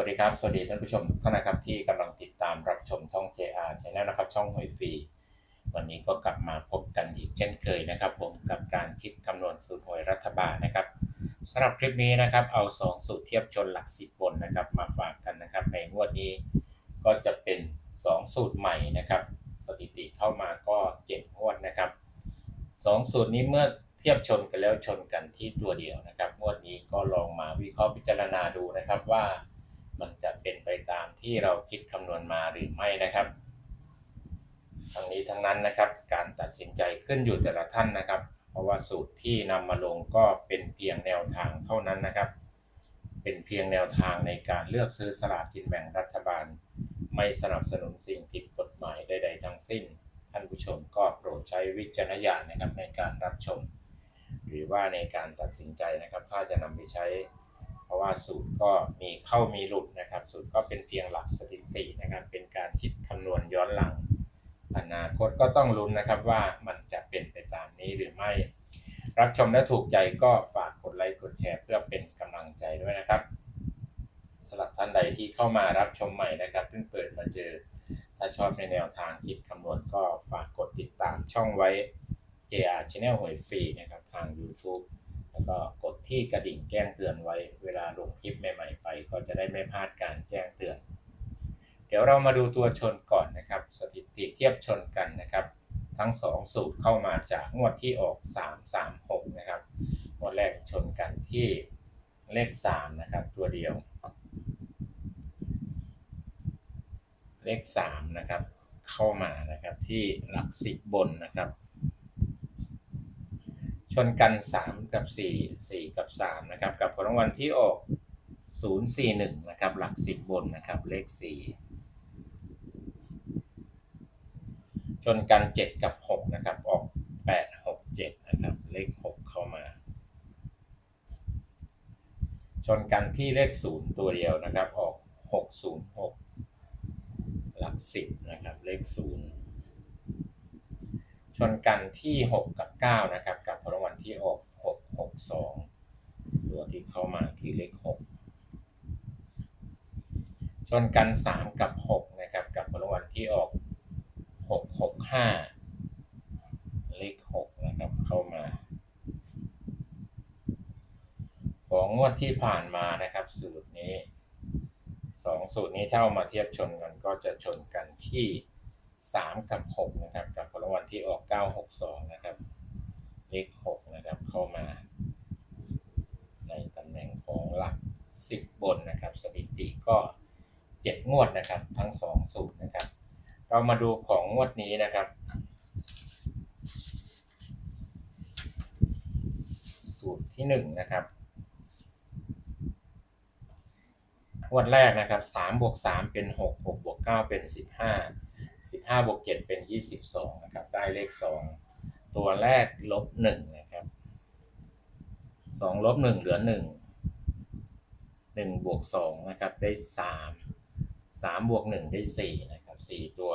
วัสดีครับ สวัสดีท่านผู้ชมทุกท่านนะครับที่กำลังติดตามรับชมช่อง JR Channel นะครับช่องหวยฟรี วันนี้ก็กลับมาพบกันอีกเช่นเคยนะครับผมกับการคิดคำนวณสูตรหวยรัฐบาลนะครับสำหรับคลิปนี้นะครับเอา 2 สูตรเทียบชนหลักสิบบนนะครับมาฝากกันนะครับในงวดนี้ก็จะเป็น 2 สูตรใหม่นะครับ สถิติเข้ามาก็เจ็ดงวดนะครับสองสูตรนี้เมื่อเทียบชนกันแล้วชนกันที่ตัวเดียวนะครับงวดนี้ก็ลองมาวิเคราะห์พิจารณาดูนะครับว่า มันจะเป็นไปตามที่เราคิดคำนวณมาหรือไม่นะครับ ทั้งนี้ทั้งนั้นนะครับ การตัดสินใจขึ้นอยู่แต่ละท่านนะครับ เพราะว่าสูตรที่นำมาลงก็เป็นเพียงแนวทางเท่านั้นนะครับ เป็นเพียงแนวทางในการเลือกซื้อสลากกินแบ่งรัฐบาล ไม่สนับสนุนสิ่งผิดกฎหมายใด ๆ ทั้งสิ้น ท่านผู้ชมก็โปรดใช้วิจารณญาณนะครับในการรับชม หรือว่าในการตัดสินใจนะครับถ้าจะนำไปใช้ เพราะว่าสูตรก็มีเข้ามีหลุดนะครับ สูตรก็เป็นเพียงหลักสถิตินะครับ เป็นการคิดคำนวณย้อนหลัง อนาคตก็ต้องลุ้นนะครับว่ามันจะเป็นไปตามนี้หรือไม่ รับชมและถูกใจก็ฝากกดไลค์กดแชร์เพื่อเป็นกำลังใจด้วยนะครับสำหรับท่านใดที่เข้ามารับชมใหม่นะครับเพิ่งเปิดมาเจอ ถ้าชอบในแนวทางคิดคำนวณก็ฝากกดติดตามช่องไว้ JR Channel หวยฟรีนะครับทาง YouTube แล้วก็ ที่กระดิ่งแจ้งเตือนไว้ เวลาลงคลิปใหม่ๆไป ก็จะได้ไม่พลาดการแจ้งเตือน เดี๋ยวเรามาดูตัวชนก่อนนะครับ สถิติเทียบชนกันนะครับ ทั้ง 2 สูตรเข้ามาจากงวดที่ออก 336 นะครับงวดแรกชนกันที่เลข 3 นะครับ ตัวเดียว เลข 3 นะครับ เข้ามานะครับที่หลัก10บนนะครับ ชนกัน 3 กับ 4 4 กับ 3 นะครับ กับผลรางวัลที่ออก 041 นะครับ หลัก 10 บนนะครับ เลข 4 ชนกัน 7 กับ 6 นะครับ ออก 8 6 7 นะครับ เลข 6 เข้ามา ชนกันที่เลข 0 ตัวเดียวนะครับ ออก 606 หลัก 10 นะครับ เลข 0 ชนกันที่ 6 กับ 9 นะครับ กับผลรางวัลที่ออก662ตัวที่เข้ามาคือเลข6ชนกัน3กับ6นะครับ กับผลรางวัลที่ออก665เลข6นะครับเข้ามาของงวดที่ผ่านมานะครับ สูตรนี้สองสูตรนี้ถ้าเอามาเทียบชนกันก็จะชนกันที่ 3 กับ 6 นะครับ กับผลรางวัลที่ออก 962 นะครับ เลข 6 นะครับ เข้ามา ในตำแหน่งของหลัก 10 บนนะครับ สถิติก็ 7 งวดนะครับ ทั้ง 2 สูตรนะครับ เรามาดูของงวดนี้นะครับ สูตรที่ 1 นะครับงวดแรกนะครับ3บวก3เป็น 6 6บวก9เป็น 15 15บวก7เป็น 22 นะครับ ได้เลข 2 ตัวแรกลบหนึ่งนะครับสองลบหนึ่งเหลือหนึ่งหนึ่งบวกสองนะครับได้สามสามบวกหนึ่งได้สี่นะครับสี่ตัว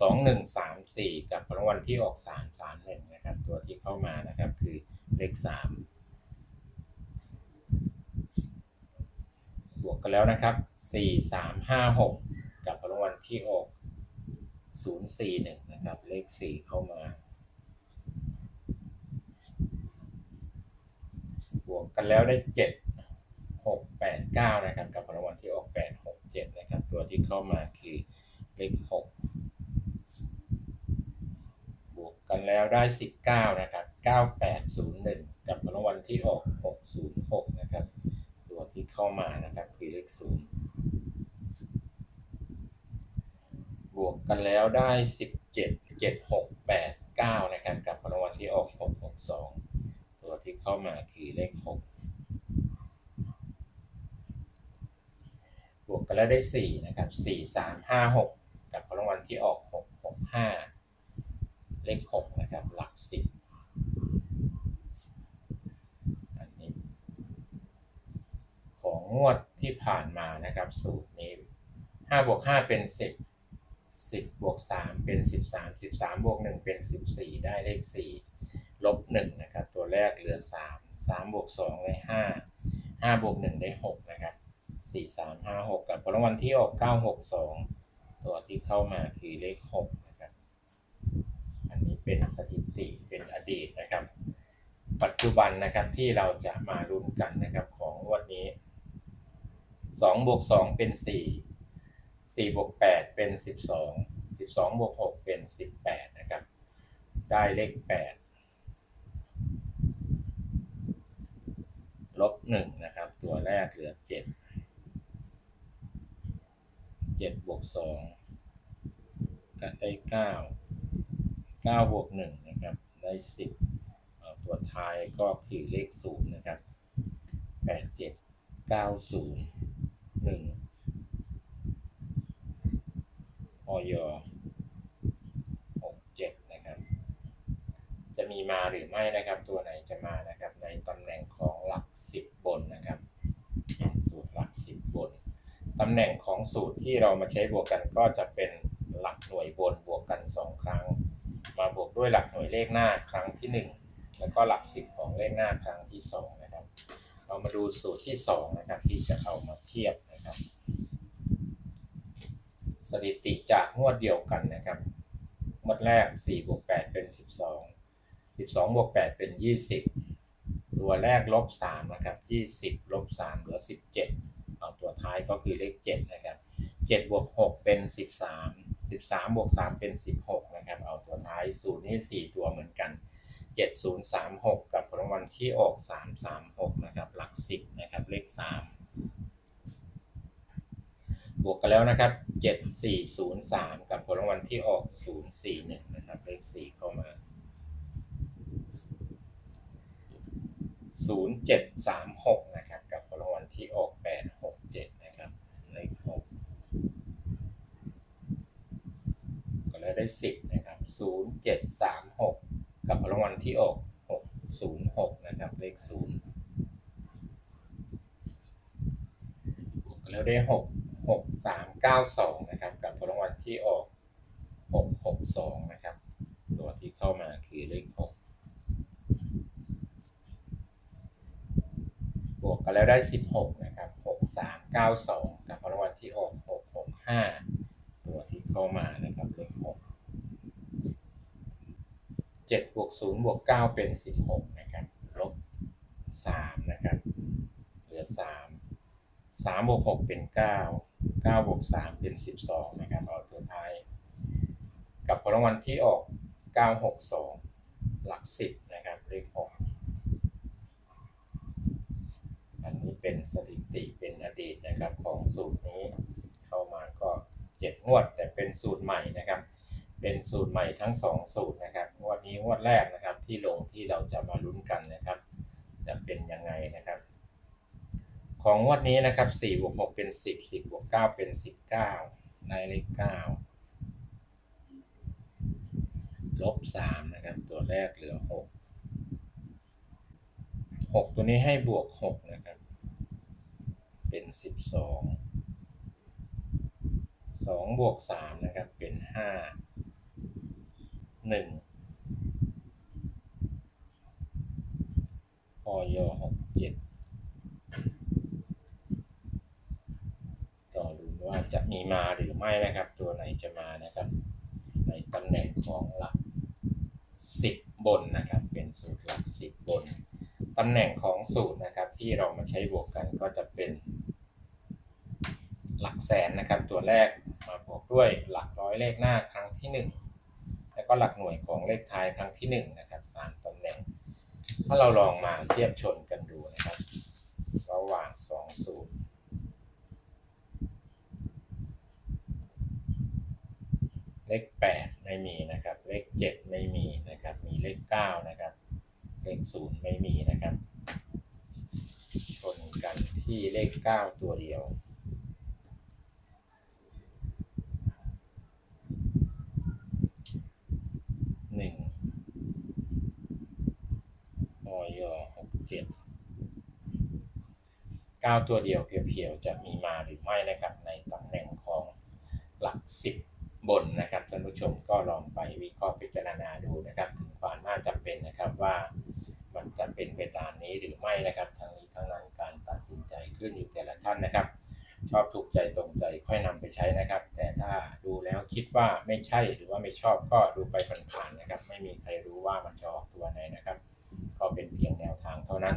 สองหนึ่งสามสี่กับรางวัลที่ออกสามสามหนึ่งนะครับ ตัวที่เข้ามานะครับคือเลขสามบวกกันแล้วนะครับสี่สามห้าหกกับรางวัลที่ออกศูนย์สี่หนึ่งนะครับเลขสี่เข้ามา บวกกันแล้วได้7 6 8 9นะครับ กับรางวัลที่ออก8 6 7นะครับ ตัวที่เข้ามาคือเลข6บวกกันแล้วได้19นะครับ9801กับรางวัลที่ออก606นะครับ ตัวที่เข้ามานะครับคือเลขศูนย์บวกกันแล้วได้สิบเจ็ดเจ็ดหกแปดเก้านะครับ กับรางวัลที่ออกหกหกสอง ที่เข้ามาคือเลขหกบวกกันแล้วได้สี่นะครับสี่สามห้าหกกับรางวัลที่ออกหกหกห้าเลขหกนะครับหลักสิบอันนี้ ของงวดที่ผ่านมานะครับ สูตรนี้ห้าบวกห้าเป็นสิบสิบบวกสามเป็นสิบสามสิบสามบวกหนึ่งเป็นสิบสี่ได้เลขสี่ลบหนึ่งนะครับ แรกเหลือสามสามบวกสองได้ห้าห้าบวกหนึ่งได้หกนะครับสี่สามห้าหกกับผลรางวัลที่ออกเก้าหกสองตัวที่เข้ามาคือเลขหกนะครับ อันนี้เป็นสถิติเป็นอดีตนะครับ ปัจจุบันนะครับที่เราจะมาลุ้นกันนะครับของงวันนี้สองบวกสองเป็นสี่สี่บวกแปดเป็นสิบสองสิบสองบวกหกเป็นสิบแปดนะครับ ได้เลขแปด ลบหนึ่งนะครับ ตัวแรกเหลือเจ็ดเจ็ดบวกสองก็ได้เก้าเก้าบวกหนึ่งนะครับ ได้สิบตัวท้ายก็คือเลขศูนย์นะครับแปดเจ็ดเก้าศูนย์หนึ่งออยหกเจ็ดนะครับ จะมีมาหรือไม่นะครับ ตัวไหนจะมานะครับ ในตำแหน่งของหลักสิบบนนะครับสูตรหลักสิบบนตำแหน่งของสูตรที่เรามาใช้บวกกันก็จะเป็นหลักหน่วยบนบวกกันสองครั้ง มาบวกด้วยหลักหน่วยเลขหน้าครั้งที่หนึ่งแล้วก็หลักสิบของเลขหน้าครั้งที่สองนะครับ เรามาดูสูตรที่สองนะครับ ที่จะเอามาเทียบนะครับ สถิติจากงวดเดียวกันนะครับงวดแรก4บวก8เป็น 12 12บวก8เป็น 20 ตัวแรกลบ3นะครับ20ลบ3เหลือ 17 เอาตัวท้ายก็คือเลข7นะครับ7บวก6เป็น 13 13บวก3เป็น 16นะครับเอาตัวท้ายสูตรนี้ 4 ตัวเหมือนกัน 7036 กับรางวัลที่ออก 336นะครับหลัก 10นะครับเลข 3บวกกันแล้วนะครับ 7403 กับผลรางวัลที่ออก 041 นะครับ เลข 4 เข้ามา 0736 นะครับ กับผลรางวัลที่ออก 867 นะครับเลข6ก็แล้วได้ 10 นะครับ 0736 กับผลรางวัลที่ออก 606 นะครับ เลข0บวกกันแล้วได้6 6392นะครับ กับผลรางวัลที่ออก662นะครับ ตัวที่เข้ามาคือเลข6บวก กันแล้วได้ 16 นะครับ 6392 กับผลรางวัลที่ออก665 ตัวที่เข้ามานะครับเลข6 7บวก0บวก9เป็น 16 นะครับลบ3นะครับ เหลือ 3 3บวก6เป็น 9 9บวก3เป็น 12 นะครับเอาตัวท้าย กับผลรางวัลที่ออก 962 หลัก 10 นะครับ เลข 6 อั นี้เป็นสถิติเป็นอดีตนะครับของสูตรนี้เข้ามาก็7งวด แต่เป็นสูตรใหม่นะครับ เป็นสูตรใหม่ทั้ง2สูตรนะครับงวดนี้งวดแรกนะครับที่ลงที่เราจะมาลุ้นกันนะครับ จะเป็นยังไงนะครับ ของงวดนี้นะครับ4บวก6เป็น 10 10บวก9เป็น 19ได้เลข9ลบ3นะครับตัวแรกเหลือ 6 6 ตัวนี้ให้บวก 6 นะครับ เป็น12 2บวก3นะครับ เป็น5 1พอย67ก็ดูว่าจะมีมาหรือไม่นะครับ ตัวไหนจะมานะครับ ในตำแหน่งของหลัก10บนนะครับ เป็นสูตรหลัก10บนตำแหน่งของสูตรนะครับ ที่เรามาใช้บวกกันก็จะเป็น หลักแสนนะครับ ตัวแรกมาบวกด้วยหลักร้อยเลขหน้าครั้งที่ 1 แล้วก็หลักหน่วยของเลขท้ายครั้งที่ 1 นะครับสามตำแหน่ง ถ้าเราลองมาเทียบชนกันดูนะครับ ระหว่าง2สูตรเลข 8 ไม่มีนะครับ เลข 7 ไม่มีนะครับ มีเลข 9 นะครับ เลข 0 ไม่มีนะครับ ชนกันที่เลข 9 ตัวเดียว หนึ่งออยหกเจ็ดเก้าตัวเดียวเพียวๆ จะมีมาหรือไม่นะครับ ในตำแหน่งของหลักสิบบนนะครับท่านผู้ชมก็ลองไปวิเคราะห์พิจารณาดูนะครับ ถึงความน่าจะเป็นนะครับว่ามันจะเป็นไปตามนี้หรือไม่นะครับทั้งนี้ทั้งนั้นการตัดสินใจขึ้นอยู่แต่ละท่านนะครับ ชอบถูกใจตรงใจค่อยนำไปใช้นะครับ แต่ถ้าดูแล้วคิดว่าไม่ใช่หรือว่าไม่ชอบก็ดูไปผ่านๆนะครับ ไม่มีใครรู้ว่ามันจะออกตัวไหนนะครับ ก็เป็นเพียงแนวทางเท่านั้น